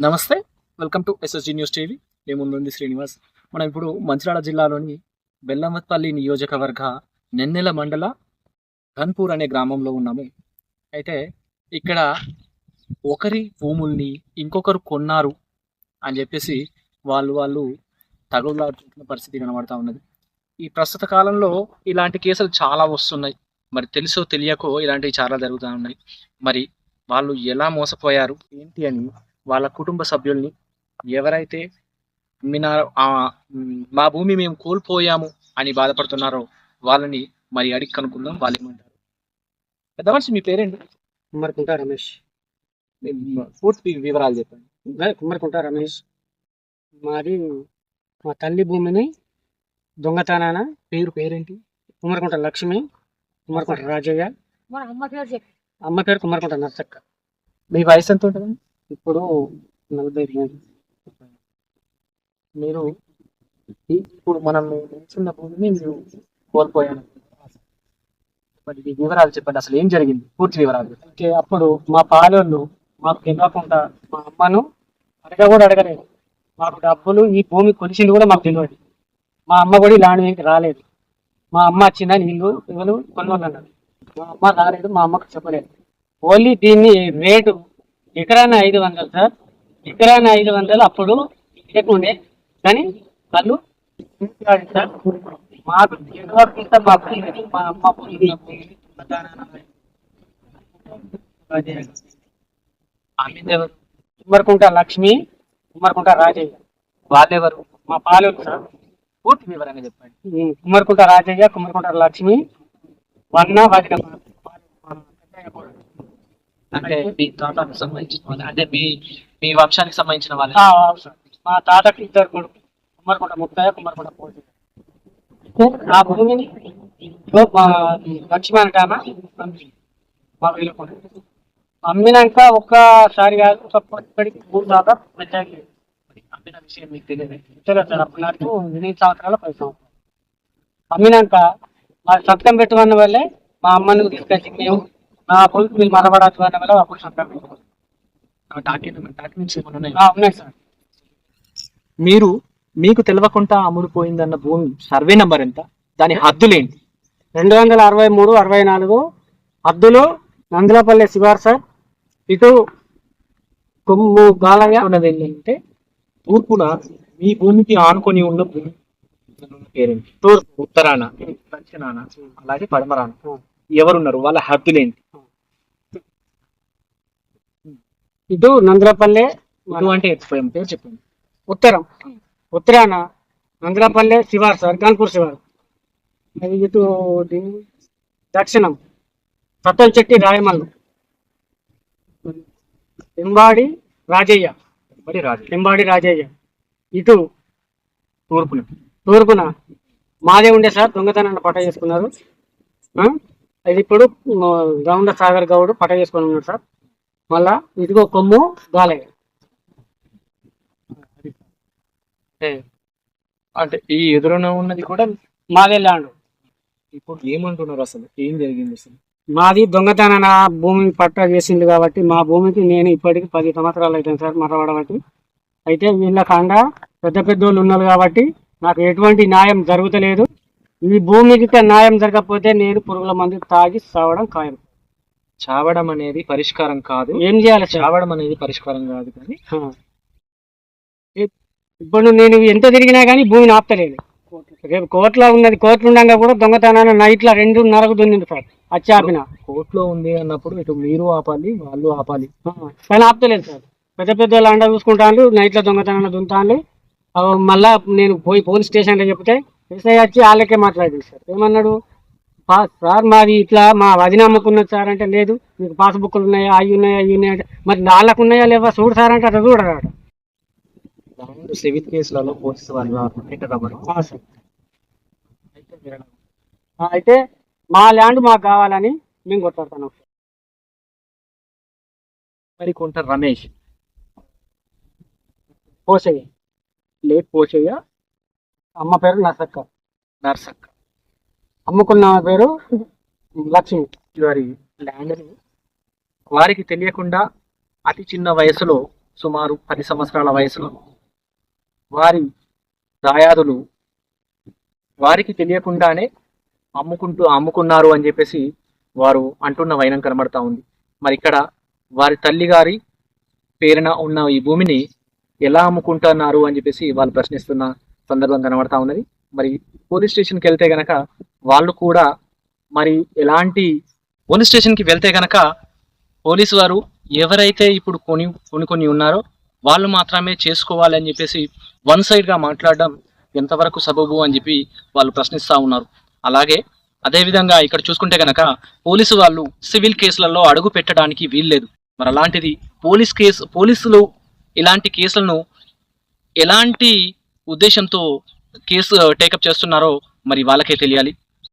నమస్తే welcome to SSG news TV నేను ముందుంది శ్రీనివాస్. మనం ఇప్పుడు మంచిర్యాల జిల్లాలోని బెల్లమత్పల్లి నియోజకవర్గ నెన్నెల మండల ధన్పూర్ అనే గ్రామంలో ఉన్నాము. అయితే ఇక్కడ ఒకరి భూముల్ని ఇంకొకరు కొన్నారు అని చెప్పేసి వాళ్ళు వాళ్ళు తగులాడుతున్న పరిస్థితి కనబడతా ఉన్నది. ఈ ప్రస్తుత కాలంలో ఇలాంటి కేసులు చాలా వస్తున్నాయి. మరి తెలుసో తెలియకో ఇలాంటివి చాలా జరుగుతూ ఉన్నాయి. మరి వాళ్ళు ఎలా మోసపోయారు? ఏంటి అని వాళ్ళ కుటుంబ సభ్యుల్ని ఎవరైతే మినారో ఆ, మ్, భూమి మేము కోల్పోయాము అని బాధపడుతున్నారో వాళ్ళని మరి అడిగి కనుక్కుందాం. వాళ్ళు ఏమంటారు? పెద్ద మనిషి మీ పేరేంటి? కుమ్మరికుంట రమేష్. పూర్తి వివరాలు చెప్పండి. కుమ్మరికుంట రమేష్. మాది మా తల్లి భూమిని దొంగతనాన పేరు పేరేంటి? కుమ్మరికుంట లక్ష్మి కుమ్మరికుంట రాజయ్య. మన అమ్మ పేరు చెప్పి. అమ్మ పేరు కుమ్మరికుంట నర్సక్క. మీ వయసు ఎంత ఉంటుంది ఇప్పుడు నలభై మూడు మీరు ఇప్పుడు మనం నిల్చున్న భూమిని మీరు కోల్పోయాను మరి వివరాలు చెప్పండి. అసలు ఏం జరిగింది? పూర్తి వివరాలు అంటే అప్పుడు మా పాలోళ్ళు మాకు తెలియకుండా మా అమ్మను అడగ కూడా అడగలేదు. మాకు డబ్బులు ఈ భూమి కొలిసింది కూడా మాకు తెలియదు. మా అమ్మ కూడా ఇలాంటి రాలేదు. మా అమ్మ వచ్చిందా? నీళ్ళు ఎవరు కొనుగోలు అన్నారు మా అమ్మ రాలేదు మా అమ్మకు చెప్పలేదు. ఓన్లీ దీన్ని రేటు ఎకరాన ఐదు వందలు సార్. ఎకరాన ఐదు వందలు అప్పుడు లేకుండే కానీ వాళ్ళు సార్. మాకు తెలియకుండా మాకు కుమ్మరికుంట లక్ష్మి కుమ్మరికుంట రాజయ్య. వాళ్ళెవరు? మా పాలెలు సార్? పూర్తి వివరంగా చెప్పండి. కుమ్మరికుంట రాజయ్య కుమ్మరికుంట లక్ష్మి వన్న వాటిక అంటే మీ తాతకు సంబంధించిన వాళ్ళు అంటే మీ మీ వంశానికి సంబంధించిన వాళ్ళు మా తాతకి ఇద్దరు కొడుకు. కుమ్మరికుంట ముత్తయ్య కుమ్మరికుంట పోటీ ఆ భూమిని ఇదిగో మా లక్ష్మి అంటామా మా వీళ్ళకుండా అమ్మినాక ఒక్కసారి కాదు ఒక ఇప్పటికి మూడు దాకా పెద్దకి అమ్మిన విషయం మీకు తెలియదు? తెలియదు సార్ అప్పుడు నాకు ఎనిమిది సంవత్సరాలు పది సంవత్సరాలు. అమ్మినాక మా సంతకం పెట్టుకున్న వల్లే మా అమ్మని తీసుకొచ్చి మేము నా కొడుకు మీరు అన్న వల్ల అప్పుడు పెట్టుకున్నాం డాక్యుమెంట్ డాక్యుమెంట్స్ ఏమైనా ఉన్నాయి? ఆ, ఉన్నాయి సార్. మీరు మీకు తెలియకుండా అమ్ముడుపోయిందన్న భూమి సర్వే నంబర్ ఎంత? దాని హద్దులేంటి రెండు వందల అరవై మూడు అరవై నాలుగు. హద్దులు నందులపల్లి శివార్ సార్. ఇటు కొమ్ము గాలయ్య ఉన్నది ఏంటంటే తూర్పున మీ భూమికి ఆనుకొని ఉన్న భూమి. పేరేంటి? తూర్పు ఉత్తరాన దక్షిణాన అలాగే పడమరాన. ఎవరున్నారు? వాళ్ళ హద్దులేంటి ఇటు నందులపల్లె ఇటు అంటే ఎత్తిపోయాం పేరు చెప్పండి. ఉత్తరం. ఉత్తరాన నందులపల్లె శివార్ సార్ కాన్పూర్ శివార్. అది ఇటు దక్షిణం. సత్తల్ చెట్టి రాయమల్లు. ఎంబాడి రాజయ్య. బడి రాజు ఎంబాడి రాజయ్య. ఇటు తూర్పున. తూర్పున మాదే ఉండే సార్ దొంగతనాన్ని పట్ట చేసుకున్నారు? ఇది ఇప్పుడు గౌండ సాగర్ గౌడ్ పట్ట చేసుకొని ఉన్నాడు సార్. మళ్ళా ఇదిగో కొమ్ము గాలయ్య. అంటే అంటే ఈ ఎదురున ఉన్నది కూడా మాదే ల్యాండ్. ఇప్పుడు ఏమంటున్నారు అసలు? ఏం జరిగింది అసలు? మాది దొంగతనాన భూమి పట్ట చేసింది కాబట్టి మా భూమికి నేను ఇప్పటికి పది సంవత్సరాలు అవుతుంది సార్ మరవడబట్టి అయితే వీళ్ళ కాండ పెద్ద పెద్దోళ్ళు ఉన్నారు కాబట్టి నాకు ఎటువంటి న్యాయం జరుగుతలేదు. ఈ భూమికి న్యాయం జరగకపోతే నేను పురుగుల మందు తాగి చావడం ఖాయం. చావడం అనేది పరిష్కారం కాదు. ఏం చేయాలి చావడం అనేది పరిష్కారం కాదు కానీ ఇప్పుడు నేను ఎంత తిరిగినా కానీ భూమిని ఆపుతలేదు. రేపు కోర్టులో ఉన్నది కోర్టు ఉండగా కూడా దొంగతనాన్ని నైట్లో రెండున్నరకు దున్నింది సార్ వచ్చి ఆపిన. కోర్టులో ఉంది అన్నప్పుడు ఇటు మీరు ఆపాలి వాళ్ళు ఆపాలి. కానీ ఆపుతలేదు సార్. పెద్ద పెద్ద వాళ్ళు అండ చూసుకుంటాను నైట్లో దొంగతనాన్ని దున్నుతాను మళ్ళా నేను పోయి పోలీస్ స్టేషన్లో చెప్తే ఎస్ఐ వచ్చి వాళ్ళకే మాట్లాడింది సార్. ఏమన్నాడు? "పా- సార్ మాది ఇట్లా మా వదిన అమ్మకున్నది సార్ అంటే లేదు. మీకు పాస్బుక్లు ఉన్నాయా? అవి ఉన్నాయా? అవి ఉన్నాయా? అంటే, మరి వాళ్ళకు ఉన్నాయా లేవా? చూడు సార్ అంటే అట్లా చూడరాడు రెండు సివిల్ కేసులలో పోలీసు వాళ్ళు పెట్టరమ్మరు ఆ, సార్. ఆ, అయితే మా ల్యాండ్ మాకు కావాలని మేము కొట్లాడుతున్నాం. మరి కొంట రమేష్. పోసయ్య లేట్ పోచయ్య అమ్మ పేరు నర్సక్క. నర్సక్ అమ్ముకున్న పేరు లక్ష్మి. వారి ల్యాండ్ని వారికి తెలియకుండా అతి చిన్న వయసులో సుమారు పది సంవత్సరాల వయసులో వారి దాయాదులు వారికి తెలియకుండానే అమ్ముకుంటూ అమ్ముకున్నారు అని చెప్పేసి వారు అంటున్న వైనం కనబడతా ఉంది. మరి ఇక్కడ వారి తల్లి గారి పేరున ఉన్న ఈ భూమిని ఎలా అమ్ముకుంటున్నారు అని చెప్పేసి వాళ్ళు ప్రశ్నిస్తున్న సందర్భం కనబడతా ఉన్నది. మరి పోలీస్ స్టేషన్కి వెళ్తే గనక వాళ్ళు కూడా మరి ఎలాంటి పోలీస్ స్టేషన్కి వెళ్తే గనక పోలీసు వారు ఎవరైతే ఇప్పుడు కొని కొని ఉన్నారో వాళ్ళు మాత్రమే చేసుకోవాలి అని చెప్పేసి వన్ సైడ్గా మాట్లాడడం ఎంతవరకు సబబు అని చెప్పి వాళ్ళు ప్రశ్నిస్తూ ఉన్నారు. అలాగే అదేవిధంగా ఇక్కడ చూసుకుంటే కనుక పోలీసు వాళ్ళు సివిల్ కేసులలో అడుగు పెట్టడానికి వీల్లేదు. మరి అలాంటిది పోలీస్ కేసు పోలీసులు ఇలాంటి కేసులను ఎలాంటి ఉద్దేశంతో కేసు టేకప్ చేస్తున్నారో మరి వాళ్ళకే తెలియాలి.